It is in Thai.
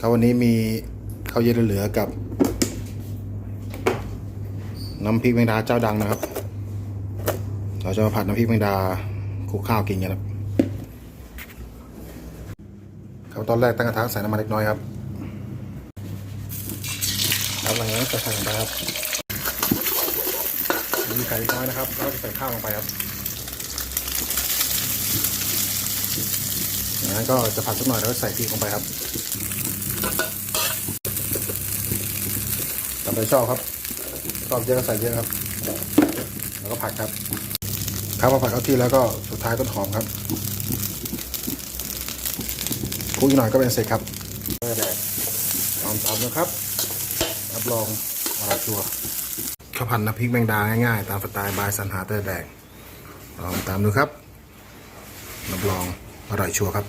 ครับวันนี้มีข้าวเย็นเหลือกับ น้ำพริกแมงดาเจ้าดังนะครับ เราจะมาผัดน้ำพริกแมงดาคลุกข้าวกินกันครับครับตอนแรกตั้งกระทะใส่น้ำมันเล็กน้อยครับแล้วหลังจากนั้นใส่ไข่ลงไปครับมีไข่เล็กน้อยนะครับแล้วก็จะใส่ข้าวลงไปครับจากนั้นก็จะผัดสักหน่อยแล้วใส่พริกลงไปครับ ตามใจชอบครับชอบเยอะก็ใส่เยอะครับ แล้วก็ผัดครับครับพอผัดเข้าที่แล้วก็สุดท้ายต้นหอมครับคลุกอีกหน่อยก็เป็นเสร็จครับเออแดกลองทำนะครับรับรองอร่อยชัวร์ข้าวผัดน้ำพริกแมงดาง่ายๆ ตามสไตล์บายสันหาเตอร์แดงลองตามดูครับรับรองอร่อยชัวร์ครับ